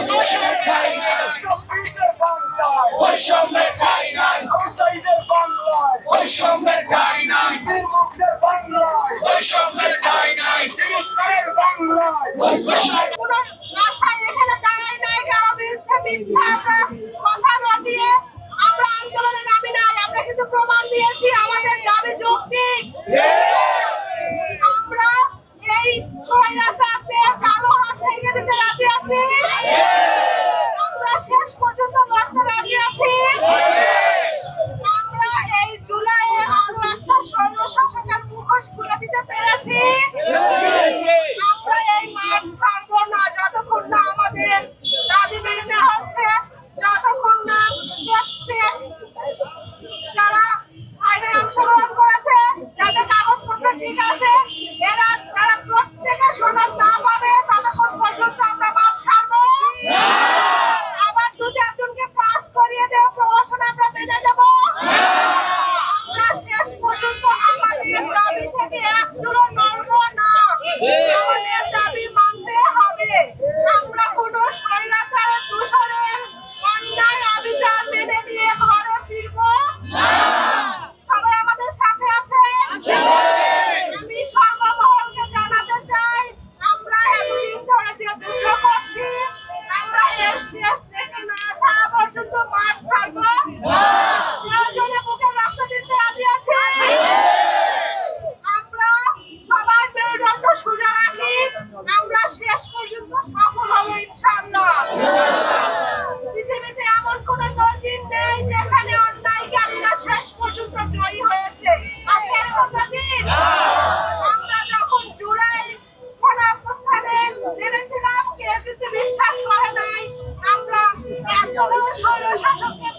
বৈষম্যের ঠাঁই নাই বৈষম্যের আমরা আন্দোলনে নামি নাই আমরা কিন্তু প্রমাণ দিয়েছি আমাদের দাবি যৌক্তিক আমরা এই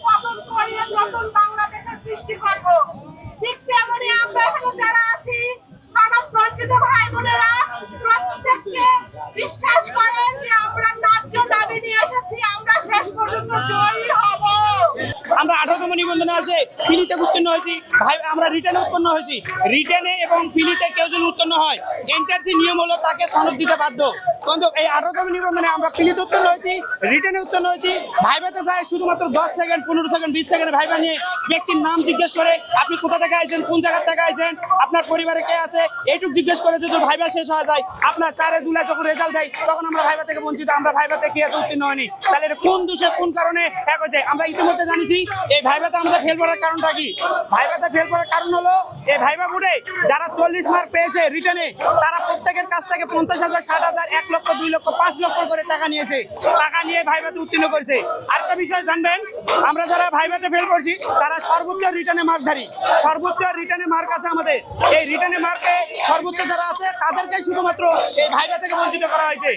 পতন আমরা হব। আমরা আঠারোতম নিবন্ধনে আসে পিলিতে উত্তীর্ণ হয়েছি। ভাই, আমরা রিটার্নে উৎপন্ন হয়েছি। রিটার্নে এবং পিলিতে কেউ যদি উত্তীর্ণ হয়। এন্টারসি নিয়ম হলো, তাকে সনদ দিতে বাধ্য। কিন্তু এই আঠারোতম নিবন্ধনে আমরা পিলিতে উত্তীর্ণ হয়েছি রিটার্নে উত্তীর্ণ হয়েছি। ভাইভাতে যায় শুধুমাত্র দশ সেকেন্ড পনেরো সেকেন্ড বিশ সেকেন্ড ভাইভা নিয়ে ব্যক্তির নাম জিজ্ঞেস করে, আপনি কোথা থেকে আইছেন, কোন জায়গা থেকে আইছেন, আপনার পরিবারে কে আছে, এইটুকু জিজ্ঞেস করে যদি ভাইভা শেষ হয়ে যায়, আপনার চারে জুলাই যখন রেজাল্ট দেয়, তখন আমরা ভাইভা থেকে বঞ্চিত, আমরা ভাইভাতে কি আছে উত্তীর্ণ হয়নি? তাহলে কোন দোষে, কোন কারণে এক হয়েছে আমরা ইতিমধ্যে জানিছি, এই ভাইভাতে আমাদের ফেল করার কারণটা কি? ভাইভাতে ফেল করার কারণ হলো, এই ভাইভা বুড়ে যারা চল্লিশ মার্ক পেয়েছে রিটার্নে তারা প্রত্যেকের কাছ থেকে পঞ্চাশ হাজার, ষাট হাজার, এক লক্ষ, দুই লক্ষ, পাঁচ লক্ষ করে টাকা নিয়েছে। টাকা নিয়ে ভাইভাতে উত্তীর্ণ করেছে। আরেকটা বিষয় জানবেন, আমরা যারা ভাইভাতে ফেল করছি, তারা সর্বোচ্চ রিটার্নে মার্কধারী সর্বোচ্চ রিটার্নে মার্ক আছে আমাদের। এই রিটার্নে মার্কে সর্বোচ্চ যারা আছে তাদেরকে শুধুমাত্র এই ভাইভা থেকে বঞ্চিত করা হয়েছে।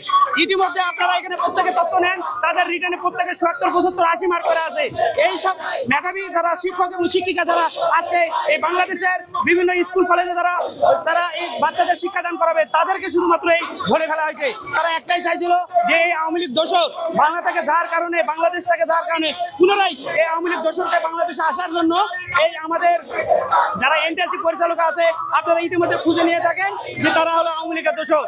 ইতিমধ্যে আপনারা এখানে প্রত্যেকে তথ্য নেন, তাদের রিটার্নে প্রত্যেকে সত্তর, পঁচাত্তর, আশি মার্ক করে আছে। এই সব মেধাবী যারা শিক্ষক এবং শিক্ষিকা যারা আজকে এই বাংলাদেশের বিভিন্ন স্কুল, কলেজে যারা যারা এই বাচ্চাদের শিক্ষাদান করাবে, তাদেরকে শুধুমাত্র এই ধরে ফেলা হয়েছে। তারা একটাই চাইছিল যে এই আওয়ামী লীগ দোষর বাংলা থেকে যাওয়ার কারণে বাংলাদেশটাকে যাওয়ার কারণে পুনরায় এই আওয়ামী লীগ দোষরকে বাংলাদেশে আসার জন্য এই আমাদের যারা এনটিআরসি পরিচালক আছে, আপনারা ইতিমধ্যে খুঁজে নিয়ে থাকেন যে তারা হলো আওয়ামী লীগের দোষর।